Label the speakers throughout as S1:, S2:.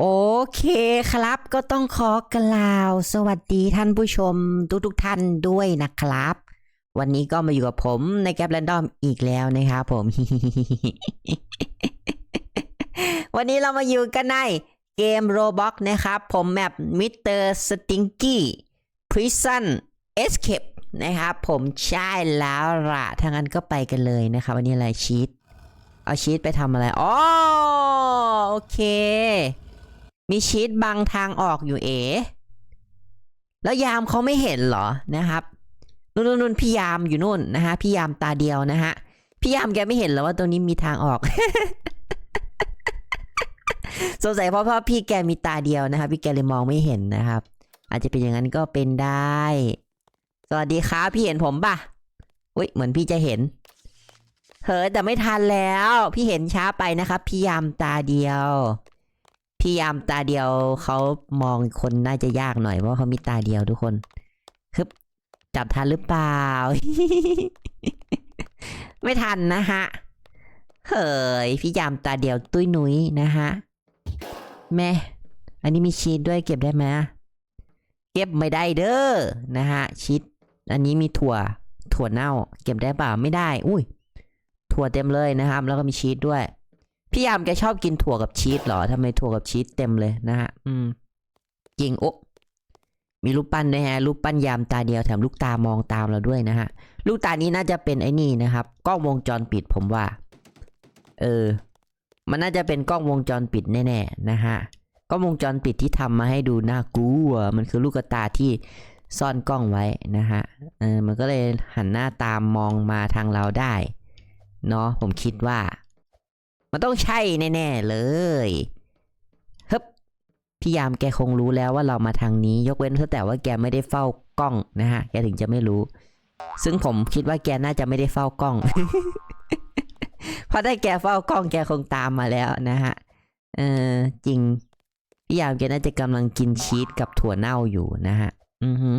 S1: โอเคครับก็ต้องขอกล่าว สวัสดีท่านผู้ชมทุกทุกท่านด้วยนะครับ วันนี้ก็มาอยู่กับผมในแกปแรนดอมอีกแล้วนะครับผม วันนี้เรามาอยู่กันในเกม Roblox นะครับ ผมแมป Mr. Stinky Prison Escape นะครับ ผมใช่แล้วละถ้างั้นก็ไปกันเลยนะครับ วันนี้อะไรชีตเอาชีตไปทำอะไรอ๋อโอเค มีชีตบังทางออกอยู่เอ๋แล้วยามเขาไม่เห็นเหรอนะครับนู่นนนพี่ยามอยู่นู่นนะฮะพี่ยามตาเดียวนะฮะพี่ยามแกไม่เห็นเหรอว่าตรงนี้มีทางออกสงสัยเพราะเพราะพี่แกมีตาเดียวนะครับ พี่แกเลยมองไม่เห็นนะครับ อาจจะเป็นอย่างนั้นก็เป็นได้ สวัสดีครับพี่เห็นผมปะอุ้ยเหมือนพี่จะเห็นเฮ้ยแต่ไม่ทันแล้ว พี่เห็นช้าไปนะครับ พี่ยามตาเดียว พี่ยามตาเดียวเขามองคนน่าจะยากหน่อยเพราะเขามีตาเดียวทุกคนฮึบจับทันหรือเปล่า ไม่ทันนะฮะ เฮ้ย พี่ยามตาเดียวตุ้ยนุ้ยนะฮะ แม่ อันนี้มีชีสด้วยเก็บได้ไหมเก็บไม่ได้เด้อนะฮะชีสอันนี้มีถั่ว ถั่วเน่า เก็บได้เปล่าไม่ได้ อุ้ย ถั่วเต็มเลยนะครับ แล้วก็มีชีสด้วย พี่ยามแกชอบกินถั่วกับชีสเหรอทำไมถั่วกับชีสเต็มเลยนะฮะ อืมจริงโอะมีรูปปั้นด้วยฮะรูปปั้นยามตาเดียวแถมลูกตามองตามเราด้วยนะฮะ ลูกตานี้น่าจะเป็นไอ้นี่นะครับ กล้องวงจรปิดผมว่า เออ มันน่าจะเป็นกล้องวงจรปิดแน่ๆนะฮะกล้องวงจรปิดที่ทำมาให้ดูน่ากลัวมันคือลูกตาที่ซ่อนกล้องไว้นะฮะเออมันก็เลยหันหน้าตามมองมาทางเราได้เนาะผมคิดว่า มันต้องใช่แน่ๆเลยฮึบพี่ยามแกคงรู้แล้วว่าเรามาทางนี้ ยกเว้นแต่ว่าแกไม่ได้เฝ้ากล้องนะฮะ แกถึงจะไม่รู้ ซึ่งผมคิดว่าแกน่าจะไม่ได้เฝ้ากล้อง เพราะถ้าแกเฝ้ากล้องแกคงตามมาแล้วนะฮะ เออจริง พี่ยามแกน่าจะกำลังกินชีสกับถั่วเน่าอยู่นะฮะ อือฮึ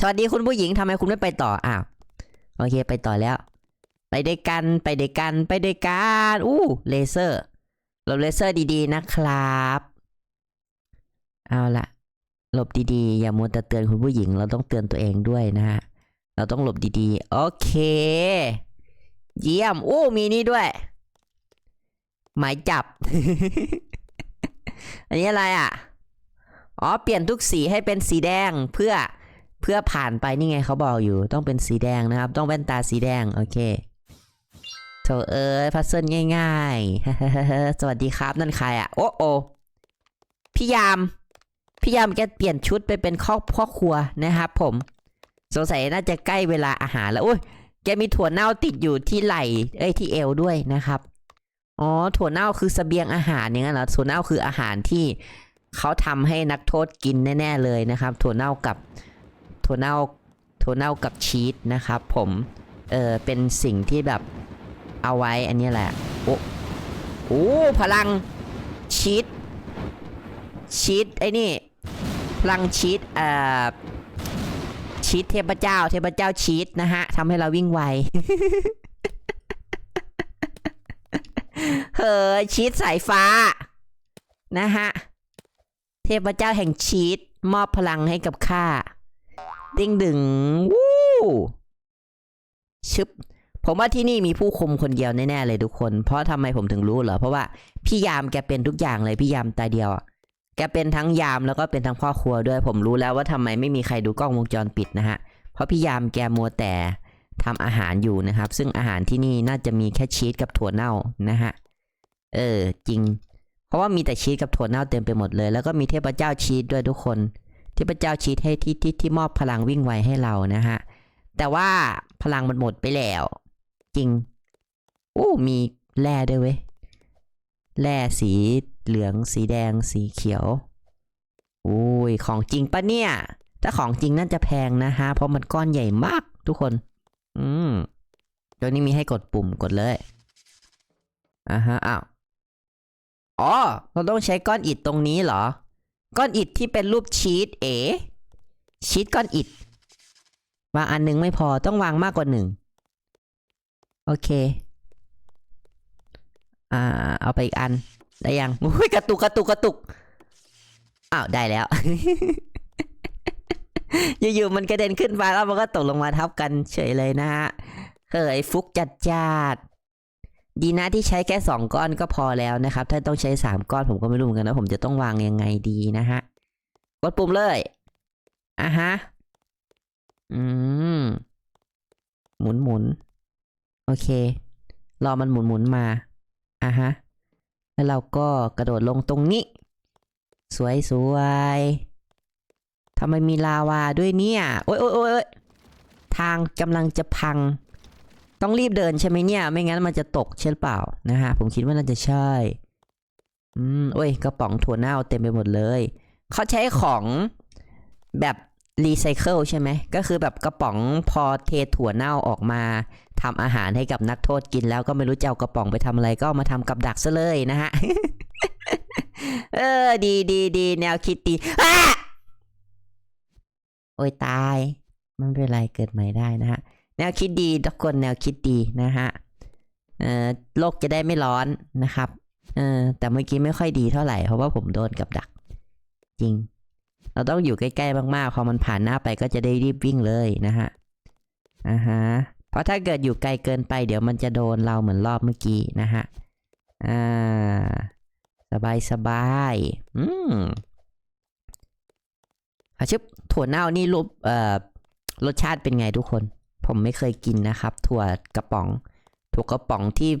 S1: สวัสดีคุณผู้หญิงทำไมคุณไม่ไปต่อ อ้าว โอเค ไปต่อแล้ว ไปด้วยกันไปด้วยกันไปด้วยกันอู้เลเซอร์หลบเลเซอร์ดีๆนะครับ เอาละหลบดีๆ อย่ามัวแต่เตือนคุณผู้หญิง เราต้องเตือนตัวเองด้วยนะฮะเราต้องหลบดีๆ โอเค เยี่ยมอู้มีนี่ด้วย หมายจับ อันนี้อะไรอะ อ๋อ เปลี่ยนทุกสีให้เป็นสีแดงเพื่อเพื่อผ่านไปนี่ไงเขาบอกอยู่ ต้องเป็นสีแดงนะครับ ต้องแว่นตาสีแดง โอเค ถเอ้ยพัซเซิลง่ายๆ สวัสดีครับนั่นใครอะ โอ้โอพี่ยาม พี่ยามแกเปลี่ยนชุดไปเป็นครอบพ่อครัวนะครับผม สงสัยน่าจะใกล้เวลาอาหารแล้วโอ้ยแกมีถั่วเน่าติดอยู่ที่ไหล่เอ้ยที่เอวด้วยนะครับ อ๋อถั่วเน่าคือเสบียงอาหารอย่างนั้นเหรอถั่วเน่าคืออาหารที่เขาทำให้นักโทษกินแน่ๆเลยนะครับ ถั่วเน่ากับถั่วเน่าถั่วเน่ากับชีสนะครับ ผม เออเป็นสิ่งที่แบบ เอาไว้อันนี้แหละ โอ้โอ้พลังชีสชีสไอ้นี่ พลังชีสเอ่อชีสเทพเจ้า เทพเจ้าชีสนะฮะทำให้เราวิ่งไวเฮ้ยชีสสายฟ้า นะฮะ เทพเจ้าแห่งชีสมอบพลังให้กับข้า ดิ้งดึงวู้ชึบ ผมว่าที่นี่มีผู้คุมคนเดียวแน่ๆเลยทุกคน เพราะทำไมผมถึงรู้เหรอ เพราะว่าพี่ยามแกเป็นทุกอย่างเลยพี่ยามตาเดียวอะแกเป็นทั้งยามแล้วก็เป็นทั้งพ่อครัวด้วย ผมรู้แล้วว่าทำไมไม่มีใครดูกล้องวงจรปิดนะฮะ เพราะพี่ยามแกมัวแต่ทำอาหารอยู่นะครับ ซึ่งอาหารที่นี่น่าจะมีแค่ชีสกับถั่วเน่านะฮะ เออจริง เพราะว่ามีแต่ชีสกับถั่วเน่าเต็มไปหมดเลย แล้วก็มีเทพเจ้าชีสด้วยทุกคน เทพเจ้าชีสให้ที่ที่ที่มอบพลังวิ่งไวให้เรานะฮะ แต่ว่าพลังมันหมดไปแล้ว จริงโอ้มีแร่ด้วยเว้ยแร่สีเหลืองสีแดงสีเขียวโอ้ยของจริงปะเนี่ย ถ้าของจริงน่าจะแพงนะฮะ เพราะมันก้อนใหญ่มากทุกคน อืมตัวนี้มีให้กดปุ่มกดเลยอ่าฮะอ้าวอ๋อเราต้องใช้ก้อนอิฐตรงนี้เหรอ ก้อนอิฐที่เป็นรูปชีสเอ๋ชีสก้อนอิฐวางอันหนึงไม่พอต้องวางมากกว่าหนึ่ง โอเค อ่า เอาไปอีกอัน ได้ยังโอ้ยกระตุกกระตุกกระตุก อ้าว ได้แล้ว อยู่ๆมันกระเด็นขึ้นฟ้าแล้วมันก็ตกลงมาทับกันเฉยเลยนะฮะเฮ้ยฟุกจัดจาดดีนะที่ใช้แค่สองก้อนก็พอแล้วนะครับ ถ้าต้องใช้สามก้อนผมก็ไม่รู้เหมือนกันนะผมจะต้องวางยังไงดีนะฮะ กดปุ่มเลยอะฮะ อืม หมุนหมุน โอเค รอมันหมุนหมุนมา อะฮะ แล้วเราก็กระโดดลงตรงนี้ สวยสวยทำไมมีลาวาด้วยเนี่ย โอ๊ยโอ๊ยโอ๊ยอยทางกำลังจะพัง ต้องรีบเดินใช่ไหมเนี่ย ไม่งั้นมันจะตกใช่อเปล่า นะฮะ ผมคิดว่าน่าจะใช่ อืม โอ้ย กระป๋องถั่วเน่าเต็มไปหมดเลย เขาใช้ของแบบ รีไซเคิลใช่ไหม ก็คือแบบกระป๋องพอเทถั่วเน่าออกมาทำอาหารให้กับนักโทษกินแล้วก็ไม่รู้จะเอากระป๋องไปทำอะไรก็มาทำกับดักซะเลยนะฮะ เออ ดีดีดีแนวคิดดีอ้าโอ้ยตายไมันเป็นไรเกิดใหม่ได้นะฮะ แนวคิดดีทุกคนแนวคิดดีนะฮะ เออโลกจะได้ไม่ร้อนนะครับ เออแต่เมื่อกี้ไม่ค่อยดีเท่าไหร่เพราะว่าผมโดนกับดัก จริง เราต้องอยู่ใกล้ๆมากๆ พอมันผ่านหน้าไปก็จะได้รีบวิ่งเลยนะฮะอ่าฮะ เพราะถ้าเกิดอยู่ไกลเกินไป เดี๋ยวมันจะโดนเราเหมือนรอบเมื่อกี้นะฮะ อ่า สบายสบาย อืมอาชิบถั่วเน่านี่รูปเอ่อ รสชาติเป็นไงทุกคน ผมไม่เคยกินนะครับ ถั่วกระป๋อง ถั่วกระป๋องที่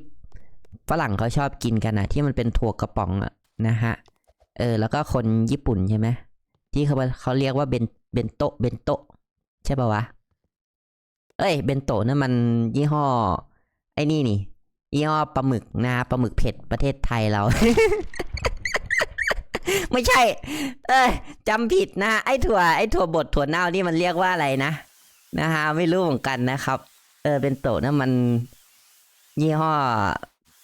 S1: ฝรั่งเขาชอบกินกันนะที่มันเป็นถั่วกระป๋องอะนะฮะ เออ แล้วก็คนญี่ปุ่นใช่ไหม ที่เขาเขาเรียกว่าเบนเบนโตเบนโตใช่ป่าวะ เอ้ยเบนโตะนั่นมันยี่ห้อ ไอ้นี่นี่ยี่ห้อปลาหมึกนะปลาหมึกเผ็ดประเทศไทยเรา ไม่ใช่ เอ้ยจำผิดนะไอ้ถั่วไอ้ถั่วบดถั่วเน่านี่มันเรียกว่าอะไรนะนะฮะไม่รู้เหมือนกันนะครับ เออเป็นโตนั่นมัน ยี่ห้อ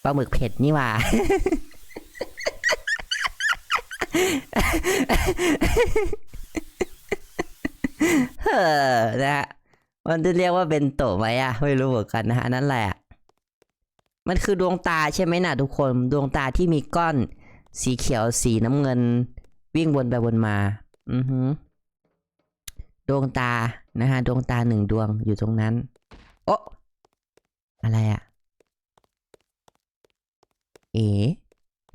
S1: ปลาหมึกเผ็ดนี่ว่า เออนะฮะมันจะเรียกว่าเป็นโตะไหมอะไม่รู้เหมือนกันนะฮะนั่นแหละ มันคือดวงตาใช่ไหมนะทุกคนดวงตาที่มีก้อน สีเขียวสีน้ำเงิน วิ่งวนไปวนมา อือฮึดวงตานะฮะดวงตาหนึ่งดวงอยู่ตรงนั้น โอะอะไรอะเอ๋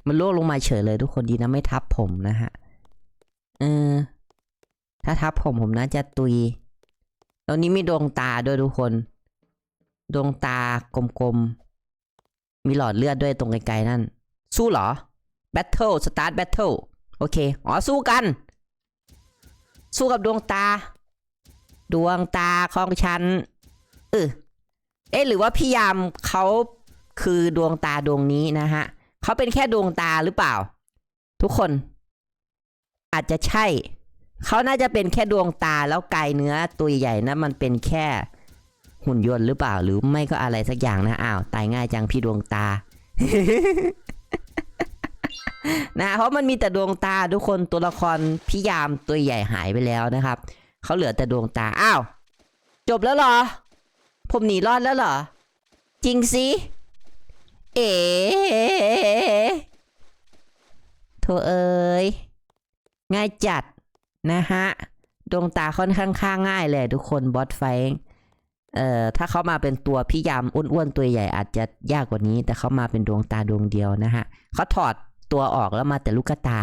S1: มันล่วงลงมาเฉยเลยทุกคนดีนะไม่ทับผมนะฮะ เออ ถ้าทับผมผมน่าจะตุยตอนนี้มีดวงตาด้วยทุกคน ดวงตากลมๆ มีหลอดเลือดด้วยตรงไกลๆนั่น สู้เหรอ Battle Start Battle โอเค อ๋อ สู้กัน สู้กับดวงตา ดวงตาของฉัน เออเอ๊ะหรือว่าพี่ยามเขาคือดวงตาดวงนี้นะฮะ เขาเป็นแค่ดวงตาหรือเปล่า ทุกคน อาจจะใช่ เขาน่าจะเป็นแค่ดวงตาแล้วไกลเนื้อตัวใหญ่นะมันเป็นแค่หุ่นยนต์หรือเปล่า หรือไม่ก็อะไรสักอย่างนะอ้าวตายง่ายจังพี่ดวงตา นะเพราะมันมีแต่ดวงตาทุกคนตัวละครพี่ยามตัวใหญ่หายไปแล้วนะครับเขาเหลือแต่ดวงตาอ้าวจบแล้วเหรอ ผมหนีรอดแล้วเหรอ จริงสิ เอ๋โถเอ๋ยง่ายจัดนะฮะ ดวงตาค่อนข้างข้าง่ายเลยทุกคนบอสไฟเอ่อถ้าเขามาเป็นตัวพี่ยามอ้วนๆตัวใหญ่อาจจะยากกว่านี้ แต่เขามาเป็นดวงตาดวงเดียวนะฮะเขาถอดตัวออกแล้วมาแต่ลูกตา